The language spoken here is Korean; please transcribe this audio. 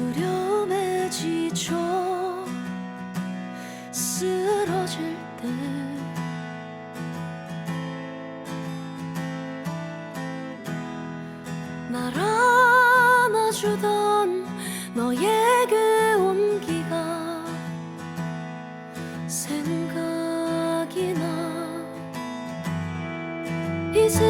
두려움에 지쳐 쓰러질 때. 날 안아주던 너의 그 온기가 생각이 나이 슬